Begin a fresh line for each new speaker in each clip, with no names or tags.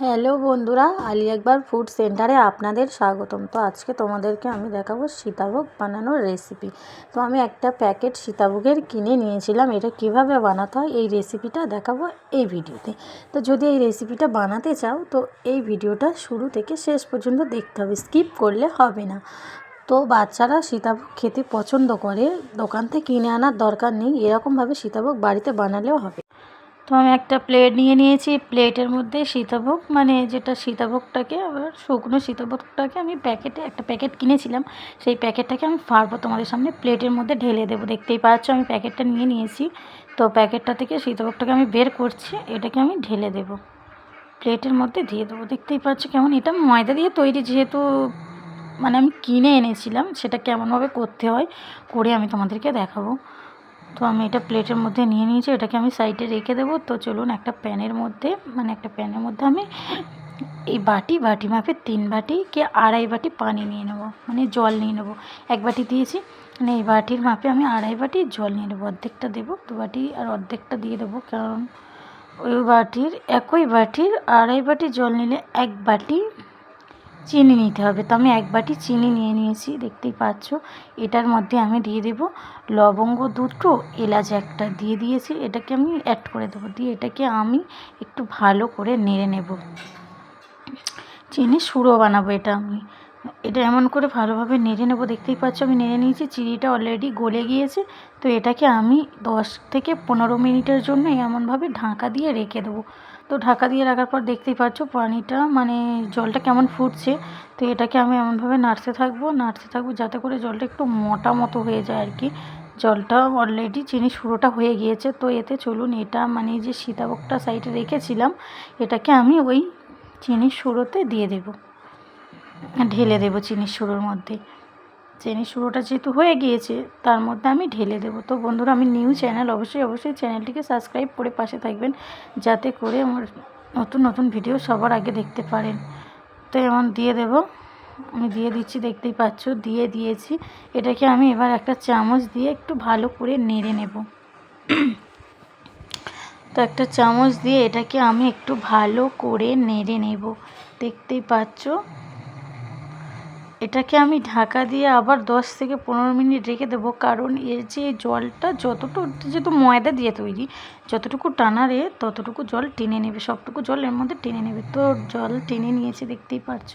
Hello বন্ধুরা, আলি একবার food সেন্টারে আপনাদের স্বাগতম। তো আজকে তোমাদেরকে আমি দেখাবো সীতাভোগ বানানোর রেসিপি তো আমি একটা প্যাকেট সীতাভোগের কিনে নিয়েছিলাম, এটা কীভাবে বানাতে হয় এই রেসিপিটা দেখাবো এই ভিডিওতে। তো যদি এই রেসিপিটা বানাতে চাও, তো এই ভিডিওটা শুরু থেকে শেষ পর্যন্ত দেখতে হবে স্কিপ করলে হবে না। তো বাচ্চারা সীতাভোগ খেতে পছন্দ করে, দোকান থেকে কিনে আনার দরকার নেই, এরকমভাবে সীতাভোগ বাড়িতে বানালেও হবে। তো আমি একটা প্লেট নিয়ে নিয়েছি। প্লেটের মধ্যে সীতাভোগ মানে যেটা সীতাভোগটাকে, আবার শুকনো সীতাভোগটাকে আমি প্যাকেটে একটা প্যাকেট কিনেছিলাম। সেই প্যাকেটটাকে আমি ফাড়বো তোমাদের সামনে। প্লেটের মধ্যে ঢেলে দেবো। দেখতেই পাচ্ছ, আমি প্যাকেটটা নিয়ে নিয়েছি। তো প্যাকেটটা থেকে সীতাভোগটাকে আমি বের করছি। এটাকে আমি ঢেলে দেবো। প্লেটের মধ্যে দিয়ে দেবো। দেখতেই পাচ্ছ কেমন এটা ময়দা দিয়ে তৈরি যেহেতু মানে আমি কিনে এনেছিলাম, সেটা কেমনভাবে করতে হয়, করে আমি তোমাদেরকে দেখাবো। তো আমি এটা প্লেটের মধ্যে নিয়ে নিয়েছি, এটাকে আমি সাইডে রেখে দেবো। তো চলুন একটা প্যানের মধ্যে মানে একটা প্যানের মধ্যে আমি এই বাটি বাটি মাপে তিন বাটি কি আড়াই বাটি পানি নিয়ে নেব মানে জল নিয়ে নেব। এক বাটি দিয়েছি মানে এই বাটির মাপে আমি আড়াই বাটি জল নিয়ে নেব, অর্ধেকটা দেবো, দু বাটি আর অর্ধেকটা দিয়ে দেবো, কারণ ওই বাটির, একই বাটির আড়াই বাটি জল নিলে এক বাটি চিনি নিতে হবে। তো আমি এক বাটি চিনি নিয়ে নিয়েছি, দেখতেই পাচ্ছ। এটার মধ্যে আমি দিয়ে দেব লবঙ্গ দুটো, এলাচ একটা দিয়ে দিয়েছি। এটাকে আমি অ্যাড করে দেবো। দিয়ে এটাকে আমি একটু ভালো করে নেড়ে নেব। চিনি সুরো বানাবো এটা আমি। এটা এমন করে ভালোভাবে নেড়ে নেব, দেখতেই পাচ্ছ আমি নেড়ে নিয়েছি, চিনিটা অলরেডি গলে গিয়েছে, তো এটাকে আমি দশ থেকে পনেরো মিনিটের জন্য এমনভাবে ঢাকা দিয়ে রেখে দেবো। তো ঢাকা দিয়ে রাখার পর দেখতেই পাচ্ছ পানিটা মানে জলটা কেমন ফুটছে, তো এটাকে আমি এমনভাবে নাড়তে থাকব নাড়তে থাকব যাতে করে জলটা একটু মোটা মতো হয়ে যায় আর কি। জলটা অলরেডি চিনি শুরোটা হয়ে গিয়েছে, তো এতে চলুন এটা মানে যে সীতাভোগটা সাইডে রেখেছিলাম, এটাকে আমি ওই চিনির শুরোতে দিয়ে দেব। ঢেলে দেবো চিনির শুরোর মধ্যে। চিনির শুরোটা যেহেতু হয়ে গিয়েছে, তার মধ্যে আমি ঢেলে দেবো। তো বন্ধুরা, আমি নিউ চ্যানেল অবশ্যই অবশ্যই চ্যানেলটিকে সাবস্ক্রাইব করে পাশে থাকবেন, যাতে করে আমার নতুন নতুন ভিডিও সবার আগে দেখতে পারেন। তো এমন দিয়ে দেব। আমি দিয়ে দিচ্ছি, দেখতেই পাচ্ছ, দিয়ে দিয়েছি। এটাকে আমি এবার একটা চামচ দিয়ে একটু ভালো করে নেড়ে নেব। তো একটা চামচ দিয়ে এটাকে আমি একটু ভালো করে নেড়ে নেব। দেখতেই পাচ্ছ এটাকে আমি ঢাকা দিয়ে আবার দশ থেকে পনেরো মিনিট রেখে দেবো, কারণ এর যে জলটা যতটুকু যেহেতু ময়দা দিয়ে তৈরি, যতটুকু টানারে ততটুকু জল টেনে নেবে, সবটুকু জল এর মধ্যে টেনে নেবে। তো জল টেনে নিয়েছে, দেখতেই পাচ্ছ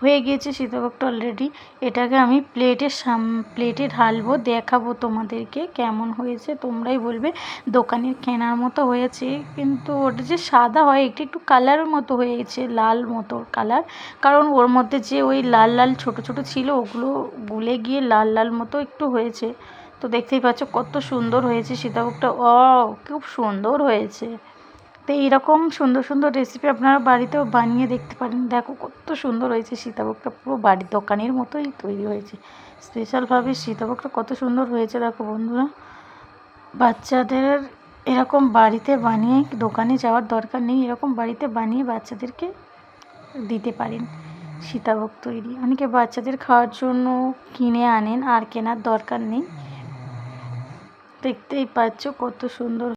হয়ে গিয়েছে সীতাভোগটা অলরেডি এটাকে আমি প্লেটের সাম প্লেটে ঢালবো, দেখাবো তোমাদেরকে কেমন হয়েছে, তোমরাই বলবে। দোকানের কেনার মতো হয়েছে, কিন্তু ওটা যে সাদা হয়, একটু একটু কালারের মতো হয়েছে, লাল মতো কালার কারণ ওর মধ্যে যে ওই লাল লাল ছোট ছোট ছিল, ওগুলো গুলে গিয়ে লাল লাল মতো একটু হয়েছে। তো দেখতেই পাচ্ছ কত সুন্দর হয়েছে সীতাভোগটা। ও খুব সুন্দর হয়েছে। তো এইরকম সুন্দর সুন্দর রেসিপি আপনারা বাড়িতেও বানিয়ে দেখতে পারেন। দেখো কত সুন্দর হয়েছে সীতাভোগটা, পুরো বাড়ির দোকানের মতোই তৈরি হয়েছে। স্পেশালভাবে সীতাভোগটা কত সুন্দর হয়েছে দেখো বন্ধুরা। বাচ্চাদের এরকম বাড়িতে বানিয়ে দোকানে যাওয়ার দরকার নেই। এরকম বাড়িতে বানিয়ে বাচ্চাদেরকে দিতে পারেন। সীতাভোগ তৈরি। অনেকে বাচ্চাদের খাওয়ার জন্য কিনে আনেন, আর কেনার দরকার নেই। দেখতেই পাচ্ছ কত সুন্দর